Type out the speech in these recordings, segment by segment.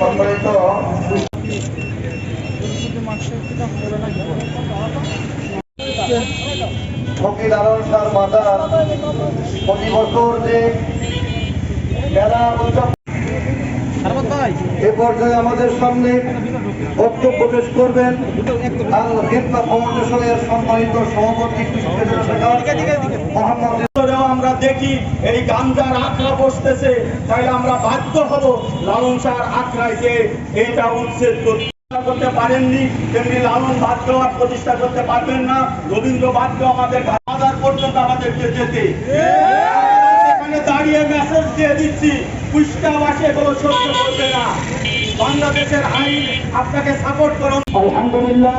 সম্মানিত ফকির আলম শাহ প্রতি বছর যে মেলা উদযাপন এ পর্যায়ে আমাদের সামনে বক্তব্য পেশ করবেন আল হিন্দা ফাউন্ডেশনের সম্মানিত সভাপতি মোহাম্মদ আমরা দেখি এই গাঞ্জার আখড়া বসতেছে তাই আমরা বাধ্য হব লালন শাহর আখড়াইতে এইটা উচ্ছেদ করতে। করতে পারেননি, তেমনি লালন বাধ্য প্রতিষ্ঠা করতে পারবেন না। রবীন্দ্র বাধ্য আমাদের বাজার পর্যন্ত আমাদেরকে যেতে। এখানে দাঁড়িয়ে মেসেজ দিয়ে দিচ্ছি কুষ্টাবাসী এগুলো সহ্য করবে না। বাংলাদেশের আইন আপনাকে সাপোর্ট করুন আলহামদুলিল্লাহ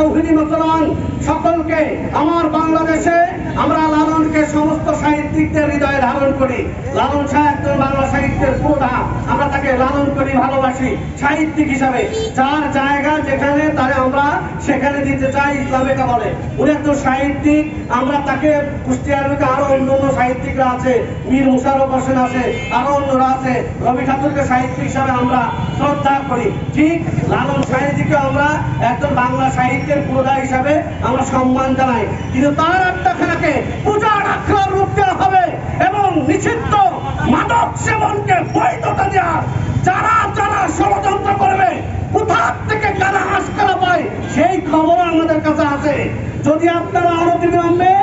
তৌহিনী মুসলমান, সকলকে আমার বাংলাদেশে আমরা লালনকে সমস্ত সাহিত্যিকদের হৃদয়ে ধারণ করি। লালন সাহিত্য বাংলা সাহিত্যের প্রধা আমরা তাকে লালন করি, ভালোবাসি। সাহিত্যিক হিসাবে যার জায়গা যেখানে, তারে আমরা সেখানে দিতে চাই ইসলামিকা বলে। উনি একজন সাহিত্যিক, আমরা তাকে কুষ্টিয়ার বুকে আরও অন্য অন্য সাহিত্যিকরা আছে, মীর মুশারফ হোসেন আছে, আরও অন্যরা আছে। রবি ঠাকুরকে সাহিত্যিক হিসাবে আমরা শ্রদ্ধা করি। ঠিক লালন সাহিত্যিকে আমরা একজন বাংলা সাহিত্যের প্রদা হিসাবে আমরা সম্মান জানাই। কিন্তু তার আত্মাখানাকে পূজার আখড়ার রূপ দেওয়া হবে এবং নিষিদ্ধ মাদক সেবনকে বৈধতা দেওয়া যারা যারা ষড়যন্ত্র কারা পায় সেই খবর আমাদের কাছে আছে। যদি আপনারা অনতিবিলম্বে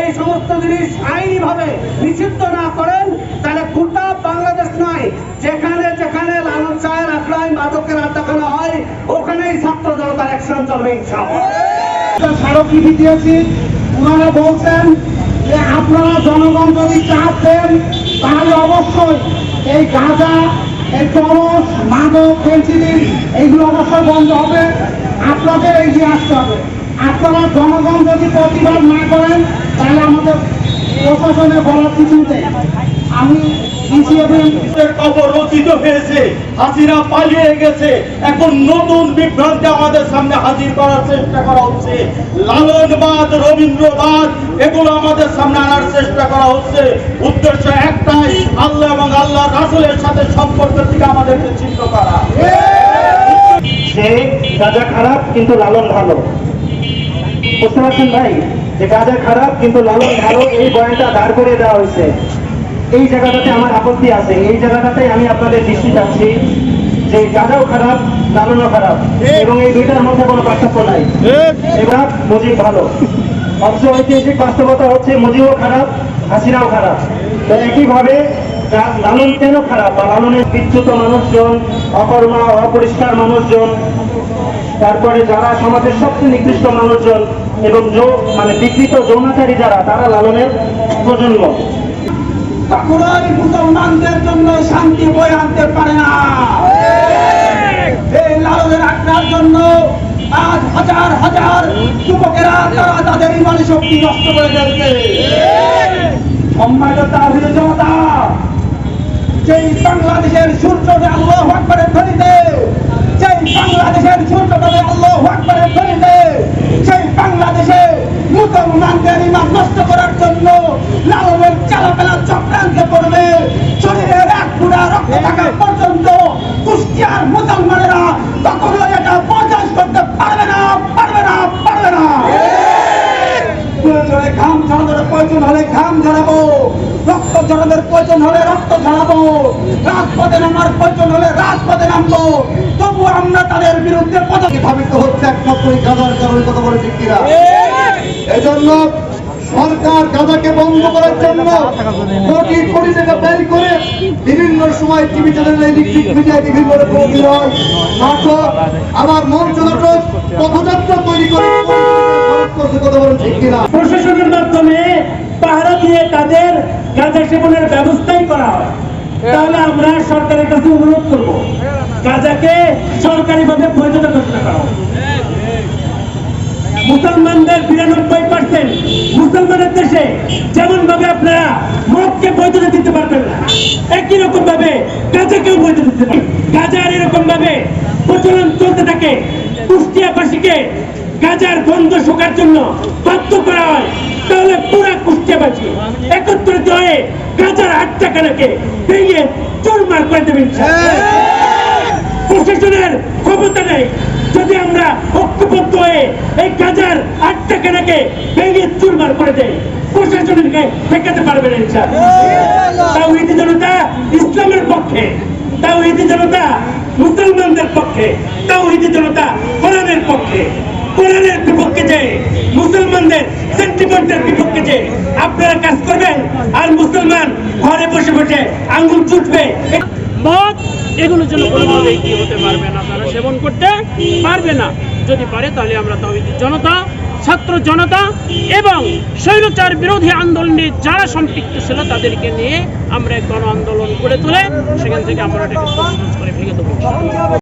এই সমস্ত জিনিস আইনি ভাবে নিষিদ্ধ না করেন, তাহলে গোটা বাংলাদেশ নয়, যেখানে যেখানে লালন চায়ের আখড়ায় মাদকের আড্ডাখানা হয়, ওখানেই ছাত্র জনতার অ্যাকশন চলবে স্মারকলিপি দিয়েছি ওনারা বলছেন যে আপনারা জনগণ যদি চাপ দেন তাহলে অবশ্যই এই গাঁজা এই চরস মাদক ফেন্সিডিল এইগুলো অবশ্যই বন্ধ হবে। আপনাদের এগিয়ে আসতে হবে। আপনারা জনগণ যদি প্রতিবাদ না করেন, তাহলে আমাদের প্রশাসনের বলার কিছু নেই। আমি উদ্দেশ্য একটাই, আল্লাহ এবং আল্লাহ রাসুলের সাথে সম্পর্ক থেকে আমাদেরকে চিহ্ন করা। গাজা খারাপ কিন্তু লালন ভালো। বুঝতে পারছেন ভাই? যে গাজা খারাপ কিন্তু লালন ভালো, এই বয়ানটা দাঁড় করিয়ে দেওয়া হয়েছে। এই জায়গাটাতে আমার আপত্তি আছে। এই জায়গাটাতে আমি আপনাদের দৃষ্টি চাচ্ছি যে গাজাও খারাপ লালনও খারাপ এবং এই দুইটার মধ্যে কোনো পার্থক্য নাই। এবার মুজিব ভালো। অথচ ঐতিহাসিক বাস্তবতা হচ্ছে মুজিবও খারাপ, হাসিনাও খারাপ। তো একইভাবে লালন কেন খারাপ? বা লালনের বিচ্যুত মানুষজন, অকর্মা, অপরিষ্কার মানুষজন, তারপরে যারা সমাজের সবচেয়ে নিকৃষ্ট মানুষজন এবং মানে বিকৃত যৌনাচারী যারা, তারা লালনের প্রজন্ম। ঠাকুরাই মুসলমানদের জন্য শান্তি বয়ে আনতে পারে না। এই লালনের আখড়ার জন্য আজ হাজার হাজার যুবকেরা তারা তাদের ইমান শক্তি নষ্ট করে ফেলছে। সম্মানিত তাহিদ জনতা যেই বাংলাদেশের সূর্যকে আল্লাহ আকবরের ধ্বনিতে যেই বাংলাদেশের আল্লাহ আকবরের ধ্বনিতে সেই বাংলাদেশে মুসলমানদের নষ্ট করার জন্য লালনের চালাবেলা চক্রান্ত করবে শরীরের এক পুরা রক্ত থাকা পর্যন্ত কুষ্টিয়ার মুসলমানেরা কখনো এটা বরদাস্ত করতে পারবে না পারবে না পারবে না। প্রয়োজনে ঘাম ঝরানোর প্রয়োজন হলে ঘাম ঝরাবো। রক্ত ঝরানোর প্রয়োজন হলে রক্ত ঝরাবো। রাজপথে নামার প্রয়োজন হলে রাজপথে নামবো। তবু আমরা তাদের বিরুদ্ধে পদক্ষেপ ধাবিত হচ্ছে একমাত্র এই গাজার কারণে কথা বলে ঠিক। এজন্য সরকার গাজাকে বন্ধ করার জন্য কোটি কোটি টাকা ব্যয় করে বিভিন্ন সময় টিভি চ্যানেলে ইলেকট্রিক মিডিয়ায় বিভিন্ন রকম অভিনয় নাটক, আবার মঞ্চ নাটক, পথযাত্রা তৈরি করে প্রশাসনের মাধ্যমে পাহারা দিয়ে তাদের গাঁজা সেবনের ব্যবস্থাই করা হয় তাহলে আমরা সরকারের কাছে অনুরোধ করব, গাজাকে সরকারিভাবে বৈধতা ঘোষণা করা। মুসলমানদের বিরানব্বই পার্সেন্ট মুসলমানের দেশে যেমন ভাবে আপনারা মদকে বৈধতা দিতে পারবেন না একই রকম ভাবে গাজাকেও বৈধতা দিতে পারবেন গাজার এরকম ভাবে প্রচলন চলতে থাকে। কুষ্টিয়াবাসীকে গাজার গন্ধ শোকার জন্য বাধ্য করা হয়। তাহলে পুরা কুষ্টিয়াবাসী একত্রিত হয়ে গাজার আট টাকাটাকে ভেঙে চুরমার করে দেবেন প্রশাসনের ক্ষমতা নেই। যদি আমরা ঐক্যবদ্ধ হয়ে এই গাজার আটটা কেনাকে ভেঙে চুরমার করে দেয় প্রশাসনকে ঠেকাতে পারবে না ইনশাআল্লাহ। তাও ইতি জনতা ইসলামের পক্ষে তাও ইতি জনতা মুসলমানদের পক্ষে তাও ইতি জনতা কোরআনের পক্ষে কোরআনের বিপক্ষে যে, মুসলমানদের সেন্টিমেন্টের বিপক্ষে যে আপনারা কাজ করবেন, আর মুসলমান ঘরে বসে বসে আঙ্গুল চুটবে মদ এগুলো যেন কোনোভাবেই কি হতে পারবে না সেবন করতে পারবে না। যদি পারে তাহলে আমরা তাহিদি জনতা, ছাত্র জনতা এবং স্বৈরচার বিরোধী আন্দোলনে যারা সম্পৃক্ত ছিল তাদেরকে নিয়ে আমরা গণ আন্দোলন করে তুলে সেখান থেকে আমরা এটাকে করে ভেঙে দেবো।